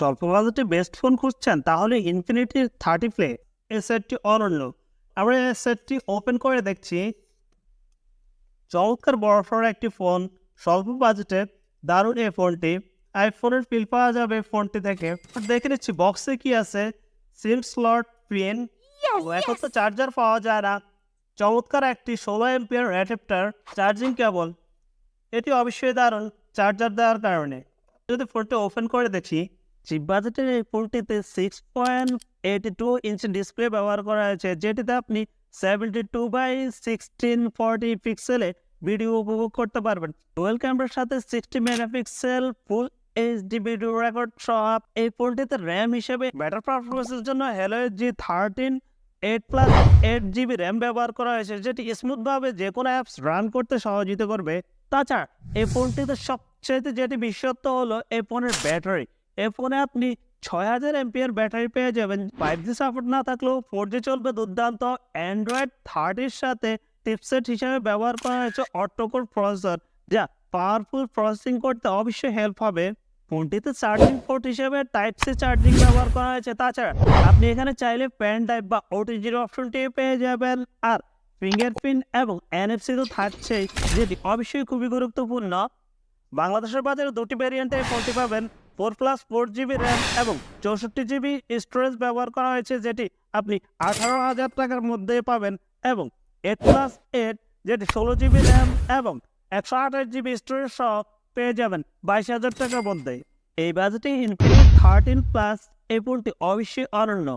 স্বল্প বাজেটে best phone খুঁজছেন তাহলে ইনফিনিটির থার্টি প্লে এই সেটটি অনন্য আমরা এই সেটটি ওপেন করে দেখছি। চমৎকার বড়সড় একটি ফোন স্বল্প বাজেটে দারুণ এই ফোনটি। আইফোনের ফিল পাওয়া যাবে ফোনটি থেকে দেখে নিচ্ছি বক্সে কি আছে? সিম স্লট পিন এখন তো চার্জার পাওয়া যায় না। চমৎকার একটি ষোলো এমপিয়ার অ্যাডাপ্টার চার্জিং কেবল এটি অবশ্যই দারুণ চার্জার দেওয়ার কারণে। যদি ফোনটি ওপেন করে দেখি চিপ বাজেটের এই ফোনটিতে six point eighty two inch display ব্যবহার করা হয়েছে, যেটিতে আপনি seventy two by sixteen forty পিক্সেলে video উপভোগ করতে পারবেন। ডুয়েল ক্যামেরার সাথে sixty megapixel full HD video record সহ এই ফোনটিতে র্যাম হিসেবে ব্যাটার পারফরমেন্সের জন্য Helio G thirteen eight plus eight GB RAM ব্যবহার করা হয়েছে, যেটি স্মুথভাবে যে কোনো অ্যাপস রান করতে সহযোগিতা করবে। তাছাড়া এই ফোনটিতে সবচেয়ে যেটি বিশেষত্ব হলো এই ফোনের ব্যাটারি। এই ফোনে আপনি ছয় হাজার এমপিয়ার ব্যাটারি পেয়ে যাবেন। ফাইভ জি সাপোর্ট না থাকলেও ফোর জি চলবে দুর্দান্ত। অ্যান্ড্রয়েড থার্টির সাথে টিপসেট হিসেবে ব্যবহার করা হয়েছে অটোকোর প্রসেসর যা পাওয়ারফুল প্রসেসিং করতে অবশ্যই হেল্প হবে। ফোনটিতে চার্জিং পোর্ট হিসেবে টাইপ সি চার্জিং ব্যবহার করা হয়েছে। তাছাড়া আপনি এখানে চাইলে পেন টাইপ বা ওটিজির অপশনটি পেয়ে যাবেন। আর ফিঙ্গারপ্রিন্ট এবং এনএফসি তো থাকছেই, যেটি অবশ্যই খুবই গুরুত্বপূর্ণ। বাংলাদেশের বাজারে দুটি ভ্যারিয়েন্টে ফোনটি পাবেন। Four plus four GB RAM এবং চৌষট্টি জিবি স্টোরেজ ব্যবহার করা হয়েছে, যেটি আপনি আঠারো হাজার টাকার মধ্যে পাবেন এবং এইট প্লাস এইট যেটি ষোলো জিবি র্যাম এবং একশো আঠাশ জিবি স্টোরেজ সহ পেয়ে যাবেন বাইশ হাজার টাকার মধ্যে এই বাজেটে ইনফিনিক্স থার্টিন প্লাস এই ফোনটি অবশ্যই অনন্য।